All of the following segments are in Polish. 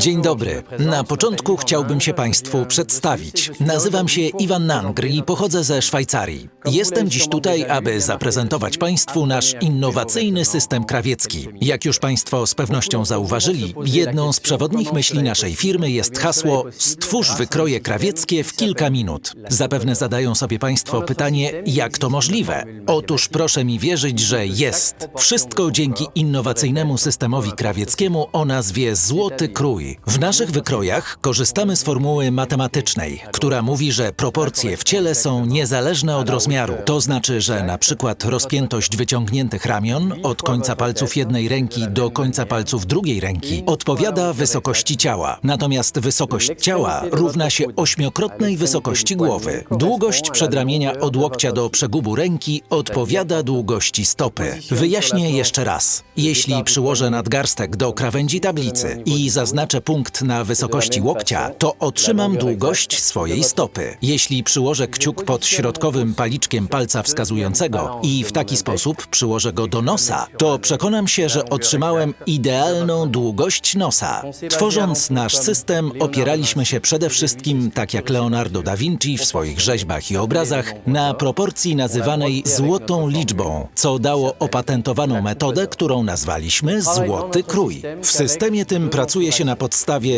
Dzień dobry. Na początku chciałbym się Państwu przedstawić. Nazywam się Iwan Nangr i pochodzę ze Szwajcarii. Jestem dziś tutaj, aby zaprezentować Państwu nasz innowacyjny system krawiecki. Jak już Państwo z pewnością zauważyli, jedną z przewodnich myśli naszej firmy jest hasło Stwórz wykroje krawieckie w kilka minut. Zapewne zadają sobie Państwo pytanie, jak to możliwe? Otóż proszę mi wierzyć, że jest. Wszystko dzięki innowacyjnemu systemowi krawieckiemu o nazwie Złoty Krój. W naszych wykrojach korzystamy z formuły matematycznej, która mówi, że proporcje w ciele są niezależne od rozmiaru. To znaczy, że na przykład rozpiętość wyciągniętych ramion od końca palców jednej ręki do końca palców drugiej ręki odpowiada wysokości ciała. Natomiast wysokość ciała równa się ośmiokrotnej wysokości głowy. Długość przedramienia od łokcia do przegubu ręki odpowiada długości stopy. Wyjaśnię jeszcze raz. Jeśli przyłożę nadgarstek do krawędzi tablicy i zaznaczę punkt na wysokości łokcia, to otrzymam długość swojej stopy. Jeśli przyłożę kciuk pod środkowym paliczkiem palca wskazującego i w taki sposób przyłożę go do nosa, to przekonam się, że otrzymałem idealną długość nosa. Tworząc nasz system, opieraliśmy się przede wszystkim, tak jak Leonardo da Vinci w swoich rzeźbach i obrazach, na proporcji nazywanej złotą liczbą, co dało opatentowaną metodę, którą nazwaliśmy złoty krój. W systemie tym pracuje się na podstawie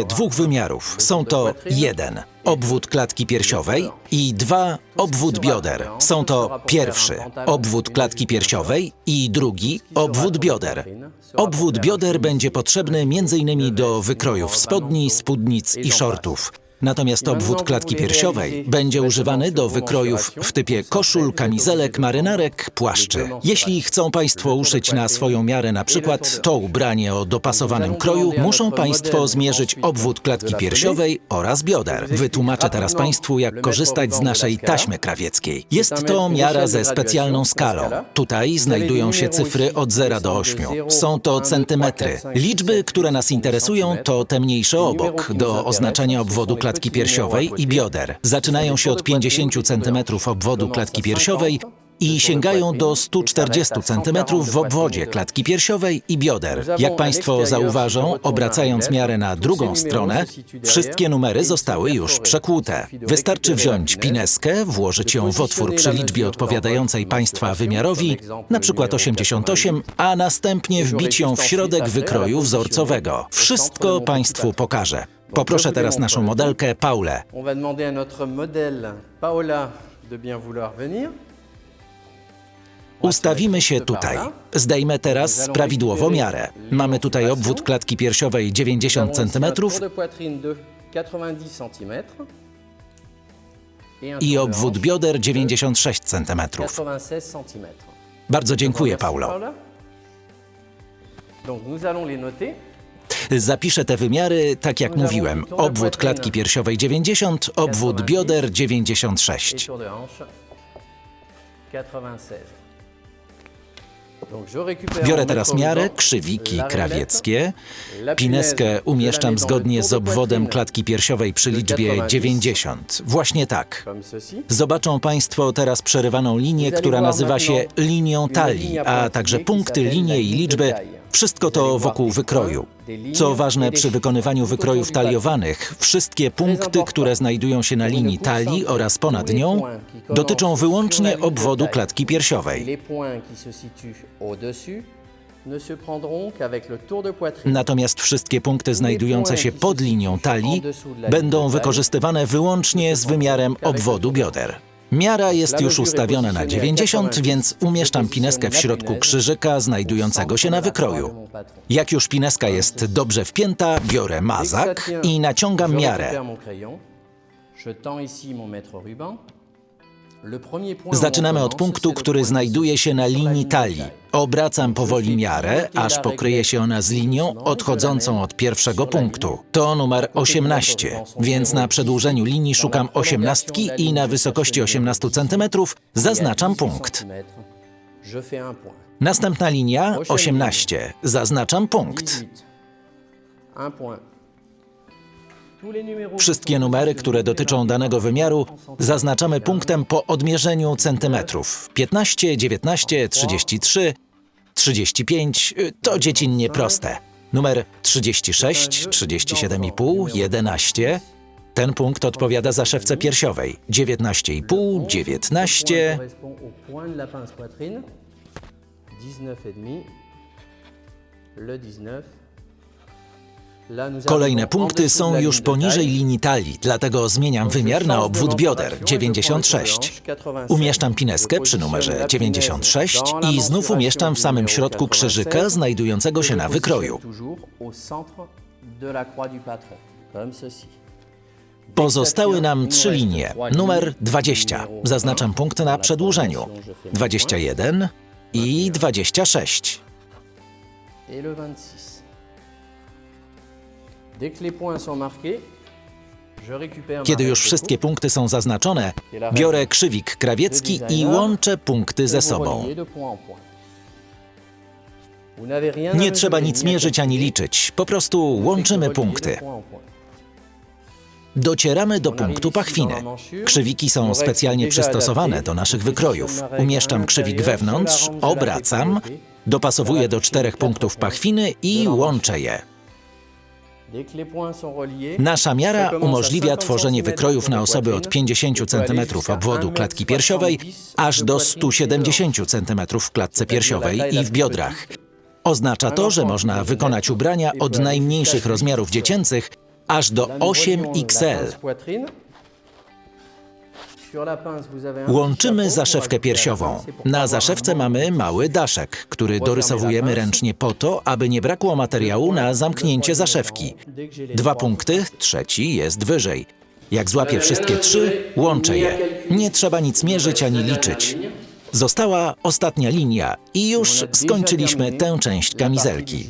dwóch wymiarów. Są to jeden obwód klatki piersiowej i dwa obwód bioder. Są to pierwszy obwód klatki piersiowej i drugi obwód bioder. Obwód bioder będzie potrzebny m.in. do wykrojów spodni, spódnic i shortów. Natomiast obwód klatki piersiowej będzie używany do wykrojów w typie koszul, kamizelek, marynarek, płaszczy. Jeśli chcą Państwo uszyć na swoją miarę na przykład to ubranie o dopasowanym kroju, muszą Państwo zmierzyć obwód klatki piersiowej oraz bioder. Wytłumaczę teraz Państwu, jak korzystać z naszej taśmy krawieckiej. Jest to miara ze specjalną skalą. Tutaj znajdują się cyfry od 0 do 8. Są to centymetry. Liczby, które nas interesują, to te mniejsze obok, do oznaczenia obwodu klatki klatki piersiowej i bioder. Zaczynają się od 50 cm obwodu klatki piersiowej i sięgają do 140 cm w obwodzie klatki piersiowej i bioder. Jak Państwo zauważą, obracając miarę na drugą stronę, wszystkie numery zostały już przekłute. Wystarczy wziąć pineskę, włożyć ją w otwór przy liczbie odpowiadającej Państwa wymiarowi, na przykład 88, a następnie wbić ją w środek wykroju wzorcowego. Wszystko Państwu pokażę. Poproszę teraz naszą modelkę Paulę. On va demander à notre modèle Paola de bien vouloir venir. Ustawimy się tutaj. Zdejmę teraz prawidłowo miarę. Mamy tutaj obwód klatki piersiowej 90 cm Tour de poitrine de 90 cm. i obwód bioder 96 cm. 96 cm. Bardzo dziękuję, Paulo. Zapiszę te wymiary, tak jak mówiłem. Obwód klatki piersiowej 90, obwód bioder Et 96. tour de hanche 96. Biorę teraz miarę, krzywiki krawieckie. Pineskę umieszczam zgodnie z obwodem klatki piersiowej przy liczbie 90. Właśnie tak. Zobaczą Państwo teraz przerywaną linię, która nazywa się linią talii, a także punkty, linie i liczby. Wszystko to wokół wykroju. Co ważne przy wykonywaniu wykrojów taliowanych, wszystkie punkty, które znajdują się na linii talii oraz ponad nią, dotyczą wyłącznie obwodu klatki piersiowej. Natomiast wszystkie punkty znajdujące się pod linią talii będą wykorzystywane wyłącznie z wymiarem obwodu bioder. Miara jest już ustawiona na 90, więc umieszczam pineskę w środku krzyżyka znajdującego się na wykroju. Jak już pineska jest dobrze wpięta, biorę mazak i naciągam miarę. Zaczynamy od punktu, który znajduje się na linii talii. Obracam powoli miarę, aż pokryje się ona z linią odchodzącą od pierwszego punktu. To numer 18, więc na przedłużeniu linii szukam osiemnastki i na wysokości 18 cm zaznaczam punkt. Następna linia 18. Zaznaczam punkt. Wszystkie numery, które dotyczą danego wymiaru, zaznaczamy punktem po odmierzeniu centymetrów. 15, 19, 33, 35 to dziecinnie proste. Numer 36, 37,5, 11 ten punkt odpowiada za szewce piersiowej 19,5, 19. Le 19. Kolejne punkty są już poniżej linii talii, dlatego zmieniam wymiar na obwód bioder 96. Umieszczam pineskę przy numerze 96 i znów umieszczam w samym środku krzyżyka znajdującego się na wykroju. Pozostały nam trzy linie. Numer 20. Zaznaczam punkt na przedłużeniu. 21 i 26. Kiedy już wszystkie punkty są zaznaczone, biorę krzywik krawiecki i łączę punkty ze sobą. Nie trzeba nic mierzyć ani liczyć, po prostu łączymy punkty. Docieramy do punktu pachwiny. Krzywiki są specjalnie przystosowane do naszych wykrojów. Umieszczam krzywik wewnątrz, obracam, dopasowuję do czterech punktów pachwiny i łączę je. Nasza miara umożliwia 50 tworzenie wykrojów na osoby od poitrine. 50 et peut aller cm obwodu 1 klatki piersiowej 70 aż do poitrine 170 cm w klatce piersiowej i w biodrach. Oznacza to, że można wykonać ubrania od najmniejszych rozmiarów dziecięcych aż do Là, nous Łączymy zaszewkę piersiową. Na zaszewce mamy mały daszek, który dorysowujemy ręcznie po to, aby nie brakło materiału na zamknięcie zaszewki. Dwa punkty, trzeci jest wyżej. Jak złapię wszystkie trzy, łączę je. Nie trzeba nic mierzyć ani liczyć. Została ostatnia linia i już skończyliśmy tę część kamizelki.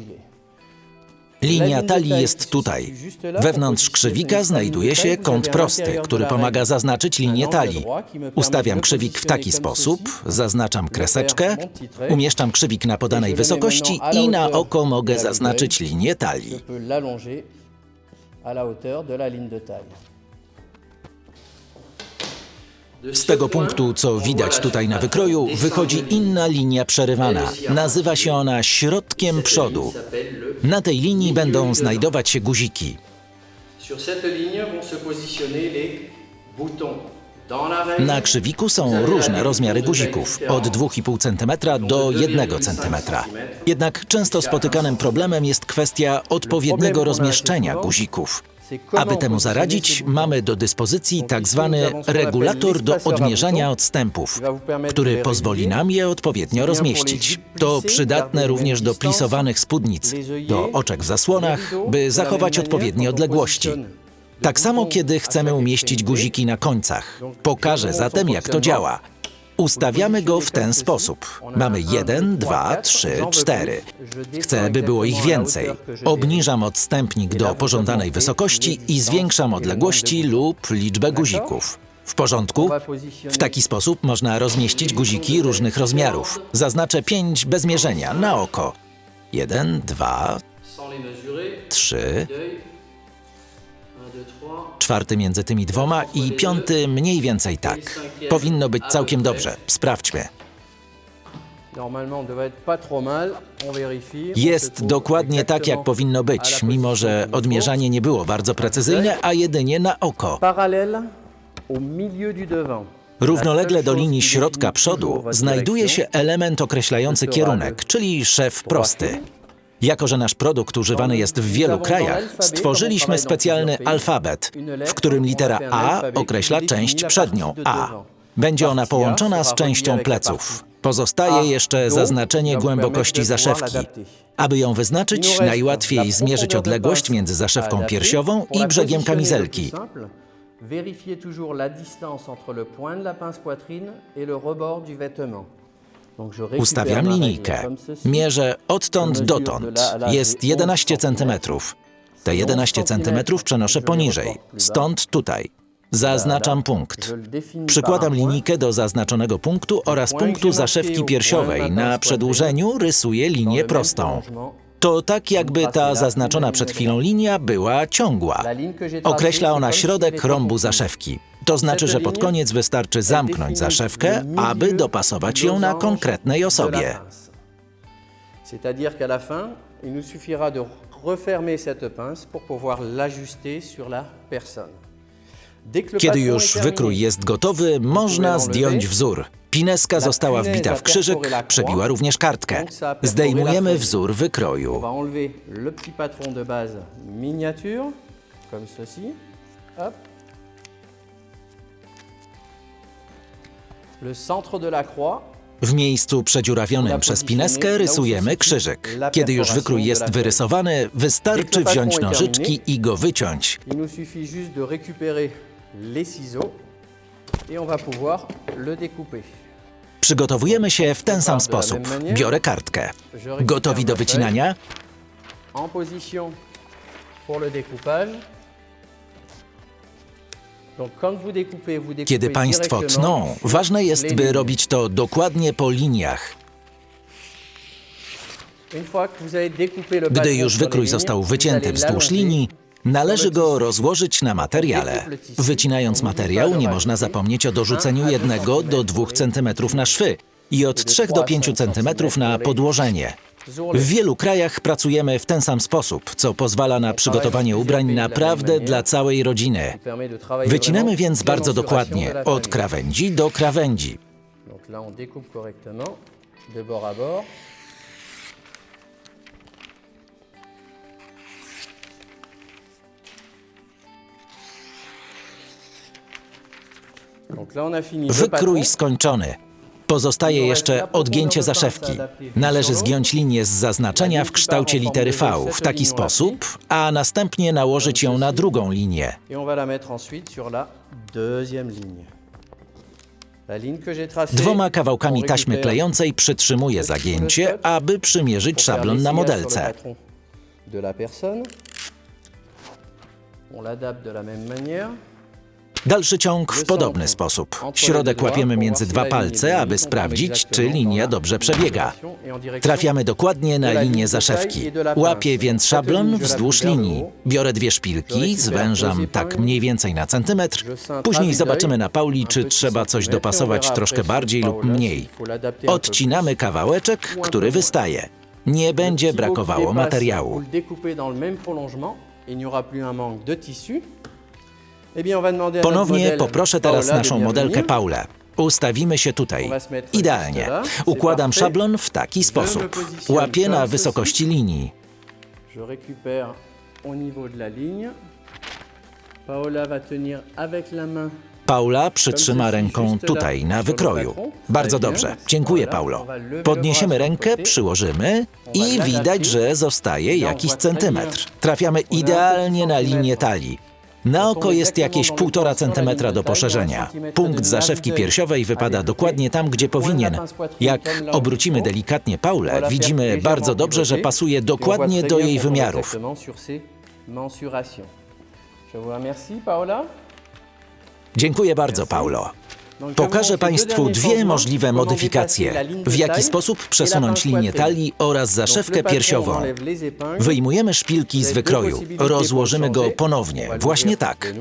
Linia talii jest tutaj. Wewnątrz krzywika znajduje się kąt prosty, który pomaga zaznaczyć linię talii. Ustawiam krzywik w taki sposób, zaznaczam kreseczkę, umieszczam krzywik na podanej wysokości i na oko mogę zaznaczyć linię talii. peux l'allonger à la hauteur de la ligne de taille. Z tego punktu, co widać tutaj na wykroju, wychodzi inna linia przerywana. Nazywa się ona środkiem przodu. Na tej linii będą znajdować się guziki. Na krzywiku są różne rozmiary guzików, od 2,5 cm do 1 cm. Jednak często spotykanym problemem jest kwestia odpowiedniego rozmieszczenia guzików. Aby temu zaradzić, mamy do dyspozycji tak zwany regulator do odmierzania odstępów, który pozwoli nam je odpowiednio rozmieścić. To przydatne również do plisowanych spódnic, do oczek w zasłonach, by zachować odpowiednie odległości. Tak samo, kiedy chcemy umieścić guziki na końcach. Pokażę zatem, jak to działa. Ustawiamy go w ten sposób. Mamy 1, 2, 3, 4. Chcę, by było ich więcej. Obniżam odstępnik do pożądanej wysokości i zwiększam odległości lub liczbę guzików. W porządku? W taki sposób można rozmieścić guziki różnych rozmiarów. Zaznaczę 5 bez mierzenia, na oko. 1, 2, sans les mesurer, 3, d'œil. 1, 2, 3. czwarty między tymi dwoma i piąty mniej więcej tak. Powinno być całkiem dobrze. Sprawdźmy. Se Jest dokładnie tak, jak powinno być, mimo że odmierzanie nie było bardzo precyzyjne, a jedynie na oko. Równolegle do linii środka przodu znajduje się element określający kierunek, czyli szef prosty. Jako, że nasz produkt używany jest w wielu krajach, stworzyliśmy specjalny alfabet, w którym litera A określa część przednią A. Będzie ona połączona z częścią pleców. Pozostaje jeszcze zaznaczenie głębokości zaszewki. Aby ją wyznaczyć, najłatwiej zmierzyć odległość między zaszewką piersiową i brzegiem kamizelki. Vérifiez toujours la distance entre le point de la pince poitrine et le rebord du vêtement. Ustawiam linijkę. Mierzę odtąd dotąd. Jest 11 cm. Te 11 cm przenoszę poniżej, stąd tutaj. Zaznaczam punkt. Przykładam linijkę do zaznaczonego punktu oraz punktu zaszewki piersiowej. Na przedłużeniu rysuję linię prostą. To tak jakby ta zaznaczona przed chwilą linia była ciągła. Określa ona środek rąbu zaszewki. To znaczy, że pod koniec wystarczy zamknąć zaszewkę, aby dopasować ją na konkretnej osobie. C'est-à-dire qu'à la fin, il nous suffira de refermer cette pince pour pouvoir l'ajuster sur la personne. Kiedy już wykrój jest gotowy, można zdjąć wzór. Pineska została wbita w krzyżyk, przebiła również kartkę. Zdejmujemy wzór wykroju. comme ceci. Hop. W miejscu przedziurawionym przez pineskę rysujemy krzyżyk. Kiedy już wykrój jest wyrysowany, wystarczy wziąć nożyczki i go wyciąć. Przygotowujemy się w ten sam sposób. Biorę kartkę. Gotowi do wycinania? En position pour le découpage. Kiedy państwo tną, ważne jest, by robić to dokładnie po liniach. Gdy już wykrój został wycięty wzdłuż linii, należy go rozłożyć na materiale. Wycinając materiał, nie można zapomnieć o dorzuceniu 1 do 2 cm na szwy i od 3 do 5 cm na podłożenie. W wielu krajach pracujemy w ten sam sposób, co pozwala na przygotowanie ubrań naprawdę dla całej rodziny. Wycinamy więc bardzo dokładnie, od krawędzi do krawędzi. Wykrój skończony. Pozostaje jeszcze odgięcie zaszewki. Należy zgiąć linię z zaznaczenia w kształcie litery V w taki sposób, a następnie nałożyć ją na drugą linię. Dwoma kawałkami taśmy klejącej przytrzymuję zagięcie, aby przymierzyć szablon na modelce. On l'adapte de la même manière. Dalszy ciąg w podobny sposób. Środek łapiemy między dwa palce, aby sprawdzić, czy linia dobrze przebiega. Trafiamy dokładnie na linię zaszewki. Łapię więc szablon wzdłuż linii. Biorę dwie szpilki, zwężam tak mniej więcej na centymetr. Później zobaczymy na Pauli, czy trzeba coś dopasować troszkę bardziej lub mniej. Odcinamy kawałeczek, który wystaje. Nie będzie brakowało materiału. Il n'y aura plus un manque de tissu. Ponownie poproszę teraz naszą modelkę. Paulę. Ustawimy się tutaj. Idealnie. Układam szablon w taki sposób. Łapię na wysokości linii. Je récupère au niveau de la ligne. Paola va tenir avec la main. Paula przytrzyma ręką tutaj, na wykroju. Bardzo dobrze. Dziękuję, Paulo. Podniesiemy rękę, przyłożymy i widać, że zostaje jakiś centymetr. Trafiamy idealnie na linię talii. Na oko jest jakieś 1,5 centymetra do poszerzenia. Punkt zaszewki piersiowej wypada dokładnie tam, gdzie powinien. Jak obrócimy delikatnie Paulę, widzimy bardzo dobrze, że pasuje dokładnie do jej wymiarów. Dziękuję bardzo, Paulo. Pokażę Państwu dwie możliwe modyfikacje. W jaki sposób przesunąć linię talii oraz zaszewkę piersiową. Wyjmujemy szpilki z wykroju. Rozłożymy go ponownie. Właśnie tak.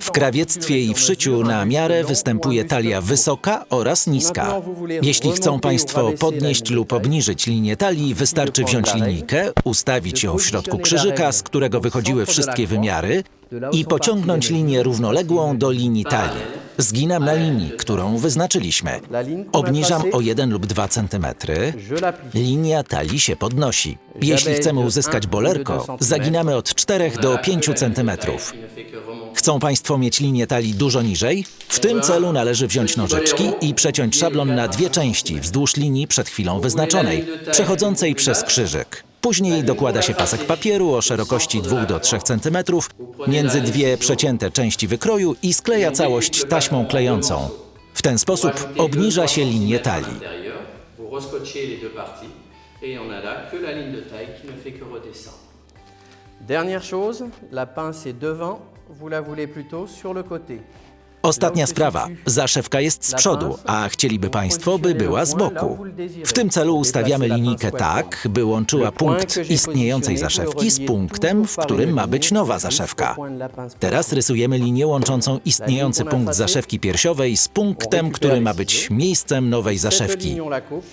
W krawiectwie i w szyciu na miarę występuje talia wysoka oraz niska. Jeśli chcą Państwo podnieść lub obniżyć linię talii, wystarczy wziąć linijkę, ustawić ją w środku krzyżyka, z którego wychodziły wszystkie wymiary i pociągnąć linię równoległą do linii talii. Zginam na linii, którą wyznaczyliśmy. Obniżam o 1 lub 2 cm. Linia talii się podnosi. Jeśli chcemy uzyskać bolerko, zaginamy od 4 do 5 cm. Chcą Państwo mieć linię talii dużo niżej? W tym celu należy wziąć nożyczki i przeciąć szablon na dwie części wzdłuż linii przed chwilą wyznaczonej, przechodzącej przez krzyżyk. Później dokłada się pasek papieru o szerokości 2 do 3 cm między dwie przecięte części wykroju i skleja całość taśmą klejącą. W ten sposób obniża się linię talii. Dernière chose, la pince est devant, vous la voulez plutôt sur le côté. Ostatnia sprawa. Zaszewka jest z przodu, a chcieliby Państwo, by była z boku. W tym celu ustawiamy linijkę tak, by łączyła punkt istniejącej zaszewki z punktem, w którym ma być nowa zaszewka. Teraz rysujemy linię łączącą istniejący punkt zaszewki piersiowej z punktem, który ma być miejscem nowej zaszewki.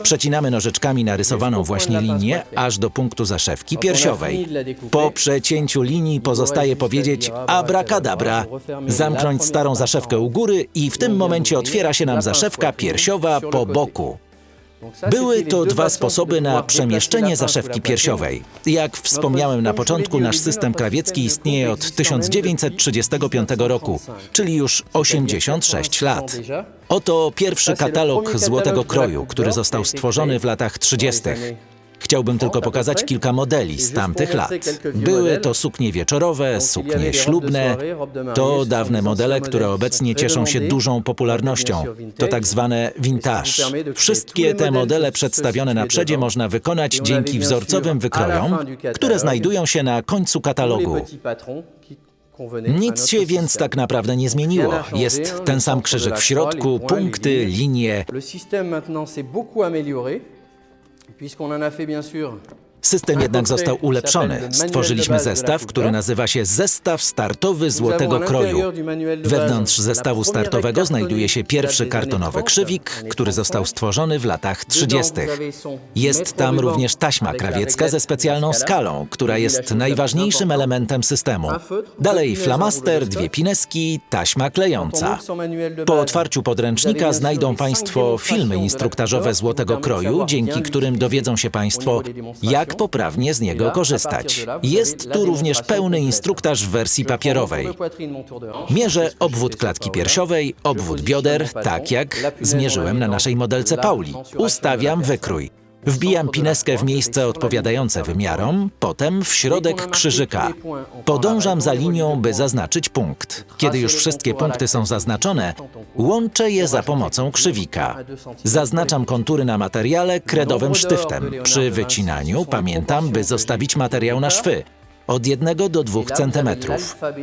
Przecinamy nożyczkami narysowaną właśnie linię aż do punktu zaszewki piersiowej. Po przecięciu linii pozostaje powiedzieć abracadabra, zamknąć starą zaszewkę u góry i w tym momencie otwiera się nam zaszewka piersiowa po boku. Były to dwa sposoby na przemieszczenie zaszewki piersiowej. Jak wspomniałem na początku, nasz system krawiecki istnieje od 1935 roku, czyli już 86 lat. Oto pierwszy katalog złotego kroju, który został stworzony w latach 30. Chciałbym tylko pokazać kilka modeli z tamtych lat. Były to suknie wieczorowe, suknie ślubne. To dawne modele, które obecnie cieszą się dużą popularnością. To tak zwane vintage. Wszystkie te modele przedstawione na przedzie można wykonać dzięki wzorcowym wykrojom, które znajdują się na końcu katalogu. Nic się więc tak naprawdę nie zmieniło. Jest ten sam krzyżyk w środku, punkty, linie. Puisqu'on en a fait bien sûr System jednak został ulepszony. Stworzyliśmy zestaw, który nazywa się Zestaw Startowy Złotego Kroju. Wewnątrz zestawu startowego znajduje się pierwszy kartonowy krzywik, który został stworzony w latach 30. Jest tam również taśma krawiecka ze specjalną skalą, która jest najważniejszym elementem systemu. Dalej flamaster, dwie pineski, taśma klejąca. Po otwarciu podręcznika znajdą Państwo filmy instruktażowe złotego kroju, dzięki którym dowiedzą się Państwo, jak poprawnie z niego korzystać. Jest tu również pełny instruktaż w wersji papierowej. Mierzę obwód klatki piersiowej, obwód bioder, tak jak zmierzyłem na naszej modelce Pauli. Ustawiam wykrój. Wbijam pineskę w miejsce odpowiadające wymiarom, potem w środek krzyżyka. Podążam za linią, by zaznaczyć punkt. Kiedy już wszystkie punkty są zaznaczone, łączę je za pomocą krzywika. Zaznaczam kontury na materiale kredowym sztyftem. Przy wycinaniu pamiętam, by zostawić materiał na szwy od 1 do 2 cm.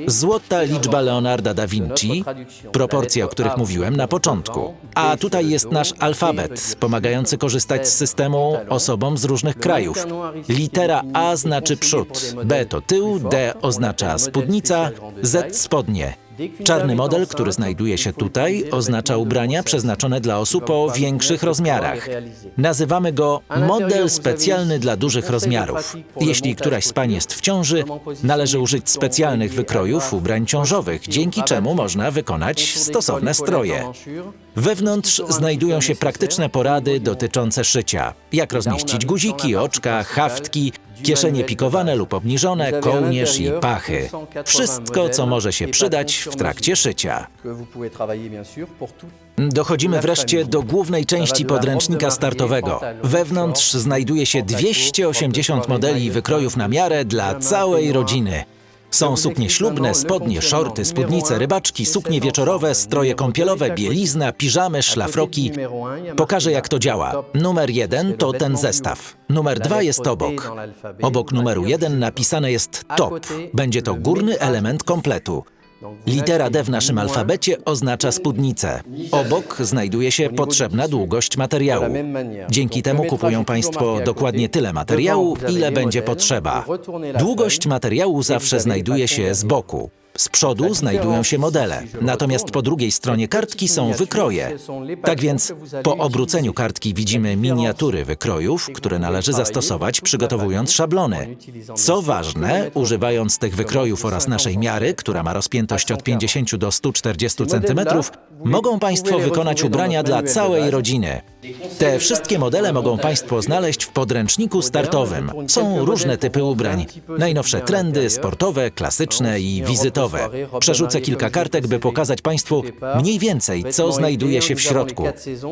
Złota liczba Leonarda da Vinci, proporcje, o których mówiłem na początku. A tutaj jest nasz alfabet, pomagający korzystać z systemu osobom z różnych krajów. Litera A znaczy przód, B to tył, D oznacza spódnica, Z spodnie. Czarny model, który znajduje się tutaj, oznacza ubrania przeznaczone dla osób o większych rozmiarach. Nazywamy go model specjalny dla dużych rozmiarów. Jeśli któraś z pań jest w ciąży, należy użyć specjalnych wykrojów ubrań ciążowych, dzięki czemu można wykonać stosowne stroje. Wewnątrz znajdują się praktyczne porady dotyczące szycia. Jak rozmieścić guziki, oczka, haftki, kieszenie pikowane lub obniżone, kołnierz i pachy. Wszystko, co może się przydać w trakcie szycia. Dochodzimy wreszcie do głównej części podręcznika startowego. Wewnątrz znajduje się 280 modeli i wykrojów na miarę dla całej rodziny. Są suknie ślubne, spodnie, szorty, spódnice, rybaczki, suknie wieczorowe, stroje kąpielowe, bielizna, piżamy, szlafroki. Pokażę jak to działa. Numer jeden to ten zestaw. Numer dwa jest obok. Obok numeru jeden napisane jest top. Będzie to górny element kompletu. Litera D w naszym alfabecie oznacza spódnicę. Obok znajduje się potrzebna długość materiału. Dzięki temu kupują Państwo dokładnie tyle materiału, ile będzie potrzeba. Długość materiału zawsze znajduje się z boku. Z przodu znajdują się modele, natomiast po drugiej stronie kartki są wykroje. Tak więc po obróceniu kartki widzimy miniatury wykrojów, które należy zastosować przygotowując szablony. Co ważne, używając tych wykrojów oraz naszej miary, która ma rozpiętość od 50 do 140 cm, mogą Państwo wykonać ubrania dla całej rodziny. Te wszystkie modele mogą Państwo znaleźć w podręczniku startowym. Są różne typy ubrań. Najnowsze trendy, sportowe, klasyczne i wizytowe. Przerzucę kilka kartek, by pokazać Państwu mniej więcej, co znajduje się w środku.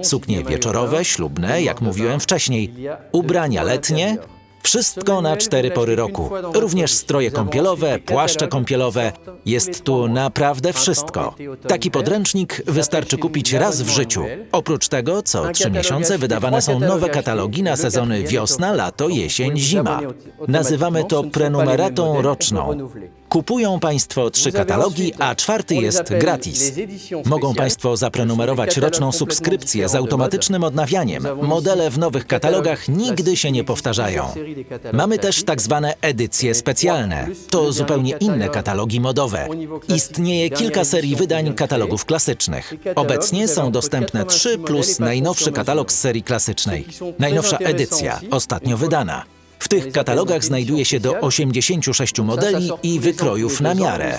Suknie wieczorowe, ślubne, jak mówiłem wcześniej, ubrania letnie, wszystko na cztery pory roku. Również stroje kąpielowe, płaszcze kąpielowe. Jest tu naprawdę wszystko. Taki podręcznik wystarczy kupić raz w życiu. Oprócz tego, co trzy miesiące wydawane są nowe katalogi na sezony wiosna, lato, jesień, zima. Nazywamy to prenumeratą roczną. Kupują Państwo trzy katalogi, a czwarty jest gratis. Mogą. Państwo zaprenumerować roczną subskrypcję z automatycznym odnawianiem. Modele w nowych katalogach nigdy się nie powtarzają. Mamy też tak zwane edycje specjalne. To zupełnie inne katalogi modowe. Istnieje kilka serii wydań katalogów klasycznych. Obecnie są dostępne trzy plus najnowszy katalog z serii klasycznej. Najnowsza edycja, ostatnio wydana. W tych katalogach znajduje się do 86 modeli i wykrojów na miarę.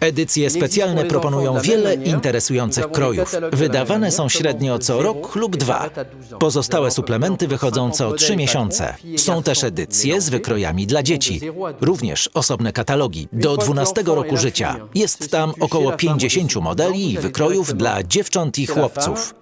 Edycje specjalne proponują wiele interesujących krojów. Wydawane są średnio co rok lub dwa. Pozostałe suplementy wychodzą co trzy miesiące. Są też edycje z wykrojami dla dzieci. Również osobne katalogi do 12 roku życia. Jest tam około 50 modeli i wykrojów dla dziewcząt i chłopców.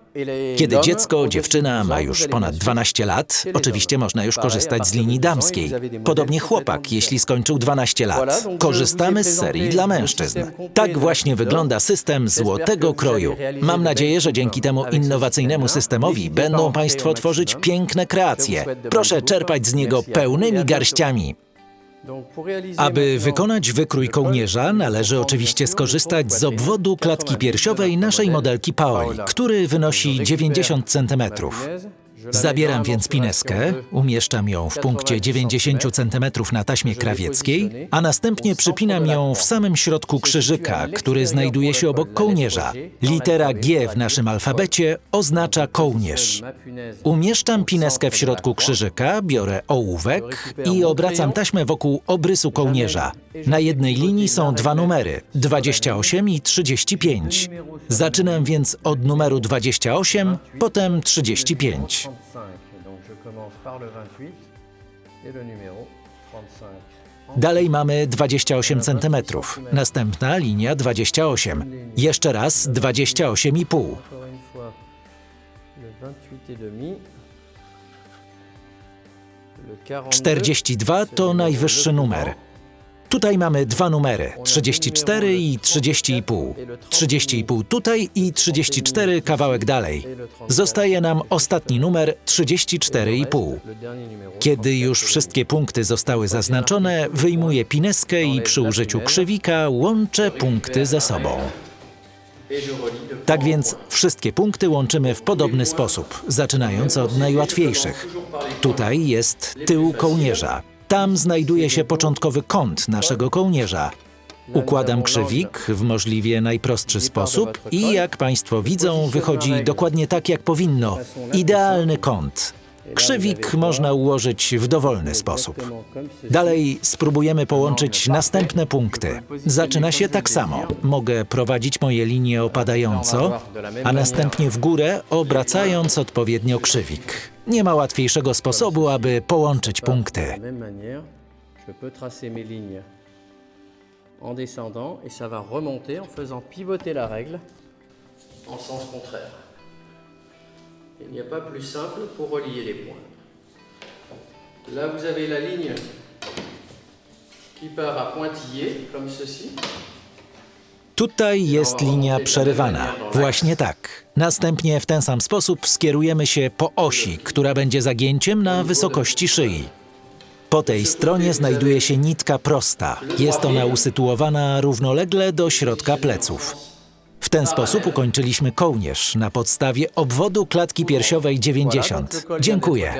Kiedy dziecko, dziewczyna ma już ponad 12 lat, oczywiście można już korzystać z linii damskiej. Podobnie chłopak, jeśli skończył 12 lat. Korzystamy z serii dla mężczyzn. Tak właśnie wygląda system złotego kroju. Mam nadzieję, że dzięki temu innowacyjnemu systemowi będą Państwo tworzyć piękne kreacje. Proszę czerpać z niego pełnymi garściami. Aby wykonać wykrój kołnierza, należy oczywiście skorzystać z obwodu klatki piersiowej naszej modelki Paoli, który wynosi 90 cm. Zabieram więc pineskę, umieszczam ją w punkcie 90 cm na taśmie krawieckiej, a następnie przypinam ją w samym środku krzyżyka, który znajduje się obok kołnierza. Litera G w naszym alfabecie oznacza kołnierz. Umieszczam pineskę w środku krzyżyka, biorę ołówek i obracam taśmę wokół obrysu kołnierza. Na jednej linii są dwa numery 28 i 35. Zaczynam więc od numeru 28, potem 35. Donc je commence par le 28 et le numéro 35. Dalej mamy 28 cm. Następna linia 28. Jeszcze raz 28,5. Encore une fois le 28 et demi. Le 42. 42 to najwyższy numer. Tutaj mamy dwa numery 34 i 30,5. 30,5 tutaj i 34 kawałek dalej. Zostaje nam ostatni numer 34,5. Le dernier numéro. Kiedy już wszystkie punkty zostały zaznaczone, wyjmuję pineskę i przy użyciu krzywika łączę punkty ze sobą. Tak więc wszystkie punkty łączymy w podobny sposób, zaczynając od najłatwiejszych. Tutaj jest tył kołnierza. Tam znajduje się początkowy kąt naszego kołnierza. Układam krzywik w możliwie najprostszy sposób i jak Państwo widzą, wychodzi dokładnie tak jak powinno. Idealny kąt. Krzywik można ułożyć w dowolny sposób. Dalej spróbujemy połączyć następne punkty. Zaczyna się tak samo. Mogę prowadzić moje linie opadająco, a następnie w górę, obracając odpowiednio krzywik. Nie ma łatwiejszego sposobu, aby połączyć punkty. en descendant et ça va remonter en faisant pivoter la règle en sens contraire. Il n'y a pas plus simple pour relier les points. Là, vous avez la ligne qui part à pointillé, comme ceci. Tutaj jest linia przerywana. Właśnie tak. Następnie w ten sam sposób skierujemy się po osi, która będzie zagięciem na wysokości szyi. Po tej stronie znajduje się nitka prosta. Jest ona usytuowana równolegle do środka pleców. W ten sposób ukończyliśmy kołnierz na podstawie obwodu klatki piersiowej Voilà, donc 90. le col vient Dziękuję.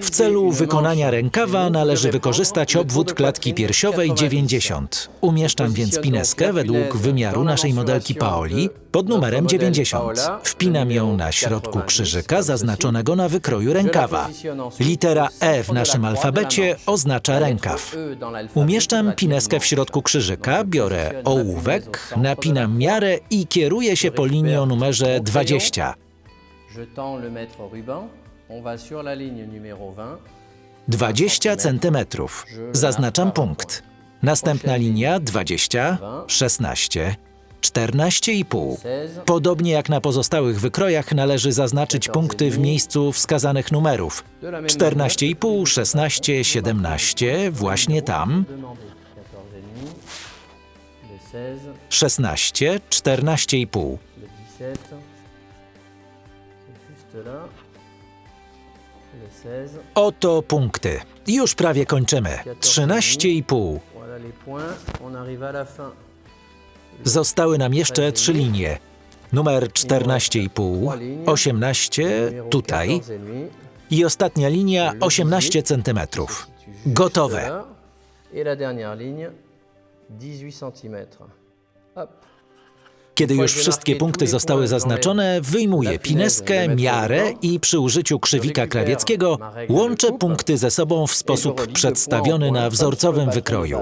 W celu wykonania rękawa należy wykorzystać obwód klatki piersiowej 90. 90. Umieszczam więc pineskę według wymiaru naszej modelki Paoli pod numerem 90. Wpinam ją na środku krzyżyka zaznaczonego na wykroju rękawa. Litera E w naszym alfabecie oznacza rękaw. Umieszczam pineskę w środku krzyżyka, biorę ołówek, napinam miarę i kieruję się po linii o numerze 20. Je tends le mètre au ruban. On va sur la ligne numéro 20. 20 centymetrów. Zaznaczam punkt. Następna linia 20, 16, 14,5. 16. Podobnie jak na pozostałych wykrojach należy zaznaczyć punkty w miejscu wskazanych numerów. De la même 14,5, 16, 17, właśnie tam, Demandez 14,5, le 16, 16, 14,5. Oto punkty. Już prawie kończymy. 13,5. Voilà les points. On arrive à la fin. Zostały nam jeszcze trzy linie. Numer 14,5, 18 Numéro tutaj 14,5. i ostatnia linia 18 cm. Gotowe. Et la dernière ligne, 18 cm. Hop. Kiedy już wszystkie punkty zostały zaznaczone, wyjmuję pineskę, miarę i przy użyciu krzywika krawieckiego łączę punkty ze sobą w sposób przedstawiony na wzorcowym wykroju.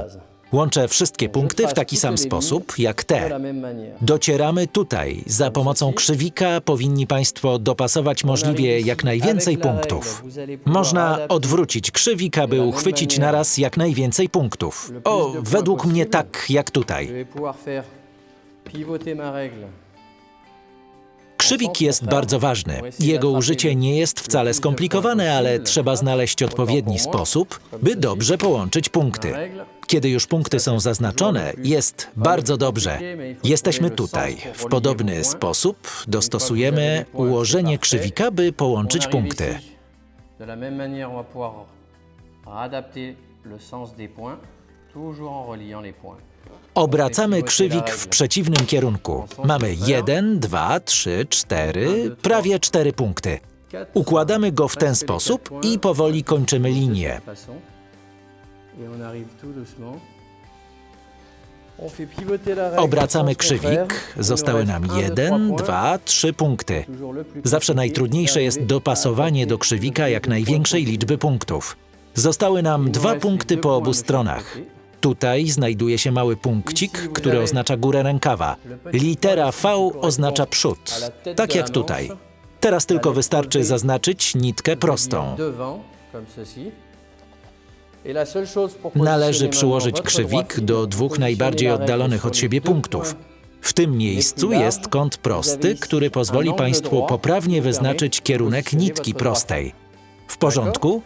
Łączę wszystkie punkty w taki sam sposób jak te. Docieramy tutaj. Za pomocą krzywika powinni Państwo dopasować możliwie jak najwięcej punktów. Można odwrócić krzywik, aby uchwycić naraz jak najwięcej punktów. O, według mnie tak jak tutaj. Krzywik jest bardzo ważny. Jego użycie nie jest wcale skomplikowane, ale trzeba znaleźć odpowiedni sposób, by dobrze połączyć punkty. Kiedy już punkty są zaznaczone, jest bardzo dobrze. Jesteśmy tutaj. W podobny sposób dostosujemy ułożenie krzywika, by połączyć punkty. ici. De la même manière, on va pouvoir adapter le sens des points, toujours en reliant les points. Obracamy krzywik w przeciwnym kierunku. Mamy 1, 2, 3, 4, prawie 4 punkty. Układamy go w ten sposób i powoli kończymy linię. Obracamy krzywik, zostały nam un, deux, 1, trois points. 2, 3 punkty. Zawsze najtrudniejsze jest dopasowanie do krzywika jak największej liczby punktów. Zostały nam dwa punkty po obu stronach. Tutaj znajduje się mały punkcik, który oznacza górę rękawa. Litera V oznacza przód, tak jak tutaj. Teraz tylko wystarczy zaznaczyć nitkę prostą. Należy przyłożyć krzywik do dwóch najbardziej oddalonych od siebie punktów. W tym miejscu jest kąt prosty, który pozwoli Państwu poprawnie wyznaczyć kierunek nitki prostej. W porządku?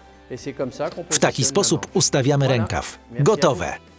W taki sposób ustawiamy rękaw. Gotowe.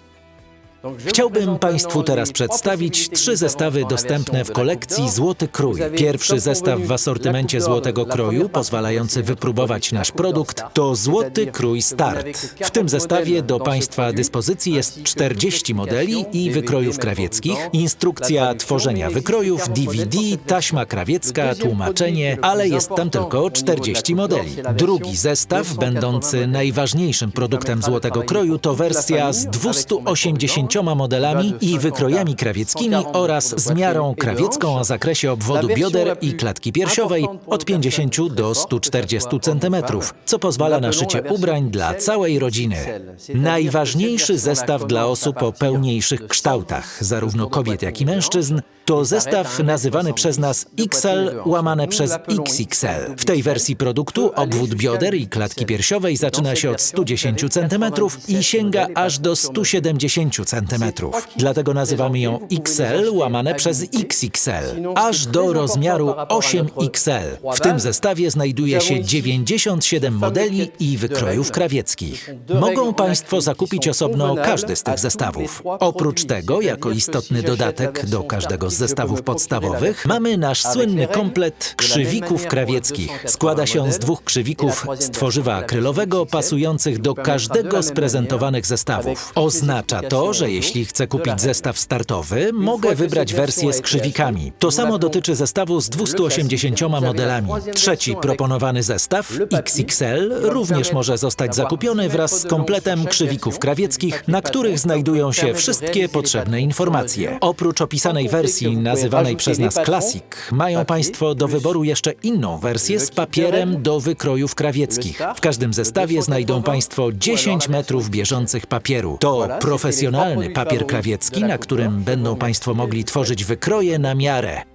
Chciałbym Państwu teraz przedstawić trzy zestawy dostępne w kolekcji. Złoty Krój. Pierwszy zestaw w asortymencie Złotego Kroju, pozwalający wypróbować nasz produkt, to Złoty Krój Start. W 40 tym zestawie do Państwa dyspozycji jest ainsi que 40 modeli i wykrojów krawieckich, instrukcja tworzenia wykrojów, existe 40 DVD, taśma krawiecka, tłumaczenie, ale jest tam tylko important au niveau de la 40 Coupe d'Or, modeli. Drugi zestaw, 280 będący najważniejszym produktem Złotego Kroju, to wersja z 280 modelami i wykrojami krawieckimi oraz z miarą krawiecką o zakresie obwodu bioder i klatki piersiowej od 50 do 140 cm, co pozwala na szycie ubrań dla całej rodziny. Najważniejszy zestaw dla osób o pełniejszych kształtach, zarówno kobiet jak i mężczyzn, to zestaw nazywany przez nas XL łamane przez XXL. W tej wersji produktu obwód bioder i klatki piersiowej zaczyna się od 110 cm i sięga aż do 170 cm. Dlatego nazywamy ją XL łamane przez XXL, aż do rozmiaru 8XL. W tym zestawie znajduje się 97 modeli i wykrojów krawieckich. Mogą Państwo zakupić osobno każdy z tych zestawów. Oprócz tego, jako istotny dodatek do każdego z zestawów podstawowych, mamy nasz słynny komplet krzywików krawieckich. Składa się z dwóch krzywików z tworzywa akrylowego pasujących do każdego z prezentowanych zestawów. Oznacza to, że jeśli chcę kupić zestaw startowy, mogę wybrać wersję z krzywikami. To samo dotyczy zestawu z 280 modelami. Trzeci proponowany zestaw, XXL, również może zostać zakupiony wraz z kompletem krzywików krawieckich, na których znajdują się wszystkie potrzebne informacje. Oprócz opisanej wersji nazywanej przez nas Classic, mają Państwo do wyboru jeszcze inną wersję z papierem do wykrojów krawieckich. W każdym zestawie znajdą Państwo 10 metrów bieżących papieru. To profesjonalny papier krawiecki, na którym będą Państwo mogli tworzyć wykroje na miarę.